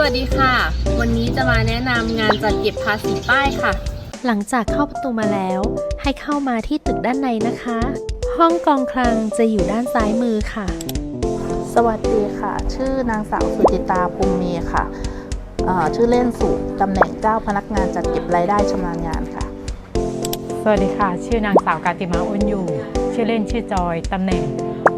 วัสดีค่ะ วันนี้จะมาแนะนำงานจัดเก็บภาษีป้ายค่ะ หลังจากเข้าประตูมาแล้ว ให้เข้ามาที่ตึกด้านในนะคะ ห้องกองคลังจะอยู่ด้านซ้ายมือค่ะ สวัสดีค่ะ ชื่อนางสาวสุจิตาภูมิมีค่ะเอ่อชื่อเล่นสุตำแหน่งเจ้าพนักงานจัดเก็บรายได้ชำนาญงานค่ะ สวัสดีค่ะ ชื่อนางสาวกาติมาอ้นอยู่ชื่อเล่นชื่อจอยตำแหน่ง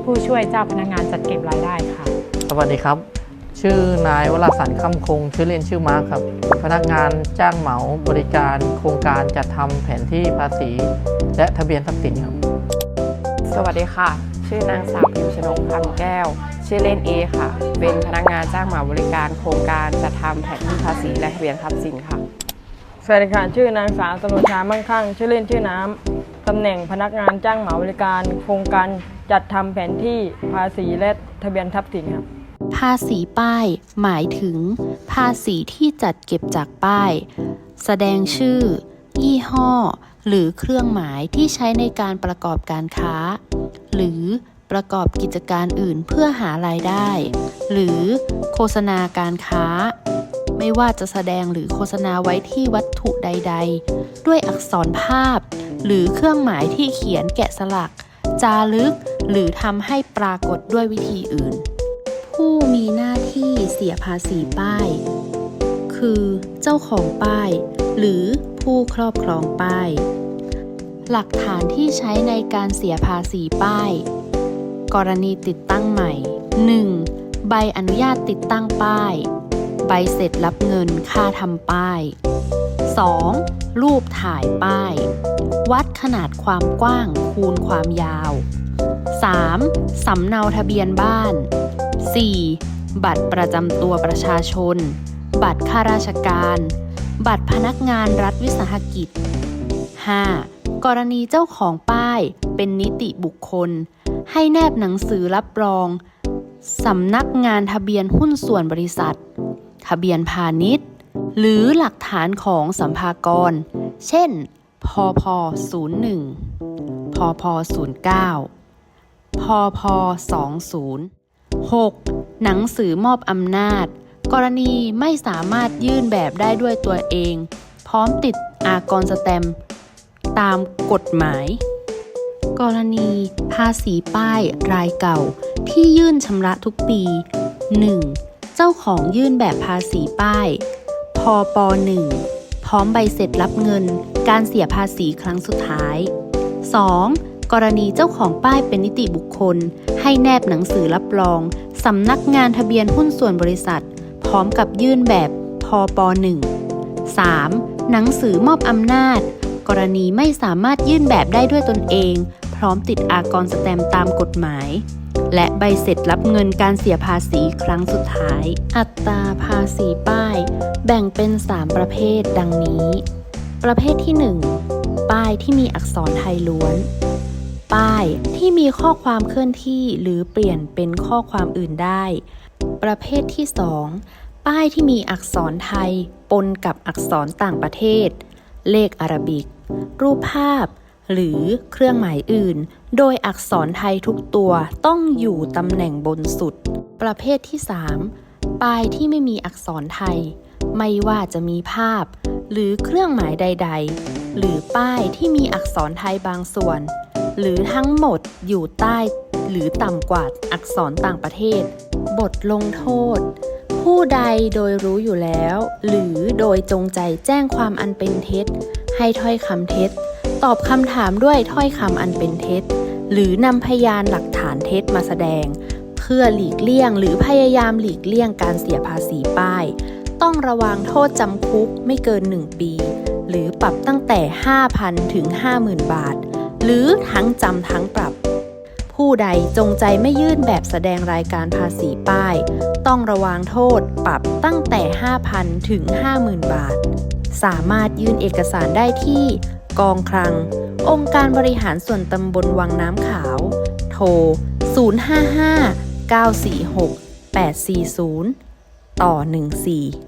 ผู้ช่วยเจ้าพนักงานจัดเก็บรายได้ค่ะ สวัสดีครับ ชื่อนายวราสันต์คำคง ชื่อเล่นชื่อมาร์คครับ พนักงานจ้างเหมาบริการโครงการจัดทำแผนที่ภาษี และทะเบียนทรัพย์สินครับ สวัสดีค่ะ ชื่อนางสาวพิมชนกพันแก้ว ชื่อเล่นเอค่ะ เป็นพนักงานจ้างเหมาบริการโครงการจัดทำแผนที่ภาษีและทะเบียนทรัพย์สินค่ะ สวัสดีค่ะ ชื่อนางสาวสนุชามั่งคั่ง ชื่อเล่นชื่อน้ำ ตำแหน่งพนักงานจ้างเหมาบริการ โครงการจัดทำแผนที่ภาษีและทะเบียนทรัพย์สินครับภาษีป้าย หมายถึง ภาษีที่จัดเก็บจากป้าย แสดงชื่อ ยี่ห้อ หรือเครื่องหมายที่ใช้ในการประกอบการค้า หรือประกอบกิจการอื่นเพื่อหารายได้ หรือโฆษณาการค้า ไม่ว่าจะแสดงหรือโฆษณาไว้ที่วัตถุใด ๆ ด้วยอักษรภาพ หรือเครื่องหมายที่เขียนแกะสลัก จารึก หรือทำให้ปรากฏด้วยวิธีอื่น ผู้มีหน้าที่เสียภาษีป้าย คือเจ้าของป้าย หรือผู้ครอบครองป้าย หลักฐานที่ใช้ในการเสียภาษีป้าย กรณีติดตั้งใหม่ 1. ใบอนุญาตติดตั้งป้าย ใบเสร็จรับเงินค่าทำป้าย 2. รูปถ่ายป้าย วัดขนาดความกว้างคูณความยาว 3. สำเนาทะเบียนบ้าน 4. บัตรประจำตัวประชาชน บัตรข้าราชการ บัตรพนักงานรัฐวิสาหกิจ 5. กรณีเจ้าของป้ายเป็นนิติบุคคล ให้แนบหนังสือรับรองสำนักงานทะเบียนหุ้นส่วนบริษัท ทะเบียนพาณิชย์ หรือหลักฐานของสัมภากร เช่น พพ01 พพ09 พพ20 6. หนังสือมอบอำนาจ กรณีไม่สามารถยื่นแบบได้ด้วยตัวเอง พร้อมติดอากรสแตมตามกฎหมาย กรณีภาษีป้ายรายเก่าที่ยื่นชำระทุกปี 1. เจ้าของยื่นแบบภาษีป้าย พป 1 พร้อมใบเสร็จรับเงิน การเสียภาษีครั้งสุดท้าย 2. กรณีเจ้าของป้ายเป็นนิติบุคคล ให้แนบหนังสือรับรอง สำนักงานทะเบียนหุ้นส่วนบริษัท พร้อมกับยื่นแบบพป1 3. หนังสือมอบอำนาจ กรณีไม่สามารถยื่นแบบได้ด้วยตนเอง พร้อมติดอากรสแตมตามกฎหมาย และใบเสร็จรับเงินการเสียภาษีครั้งสุดท้าย อัตราภาษีป้าย แบ่งเป็น 3 ประเภทดังนี้ ประเภทที่ 1 ป้ายที่มีอักษรไทยล้วน ป้ายที่มีข้อความเคลื่อนที่หรือเปลี่ยนเป็นข้อความอื่นได้ ประเภทที่ 2 ป้ายที่มีอักษรไทย ปนกับอักษรต่างประเทศ เลขอารบิก รูปภาพ หรือเครื่องหมายอื่น โดยอักษรไทยทุกตัวต้องอยู่ตำแหน่งบนสุด ประเภทที่ 3 ป้ายที่ไม่มีอักษรไทย ไม่ว่าจะมีภาพ หรือเครื่องหมายใด ๆ หรือป้ายที่มีอักษรไทยบางส่วน หรือทั้งหมดอยู่ใต้หรือต่ำกว่าอักษรต่างประเทศ บทลงโทษ ผู้ใดโดยรู้อยู่แล้ว หรือโดยจงใจแจ้งความอันเป็นเท็จ ให้ถ้อยคำเท็จ ตอบคำถามด้วยถ้อยคำอันเป็นเท็จ หรือนำพยานหลักฐานเท็จมาแสดง เพื่อหลีกเลี่ยงหรือพยายามหลีกเลี่ยงการเสียภาษีป้าย ต้องระวังโทษจำคุกไม่เกิน 1 ปี หรือปรับตั้งแต่ 5,000 ถึง 50,000 บาท หรือทั้งจำทั้งปรับ ผู้ใดจงใจไม่ยื่นแบบแสดงรายการภาษีป้าย ต้องระวังโทษปรับตั้งแต่ 5,000 ถึง 50,000 บาท สามารถยื่นเอกสารได้ที่ กองคลัง องค์การบริหารส่วนตำบลวังน้ำขาว โทร 055 946 840 ต่อ 14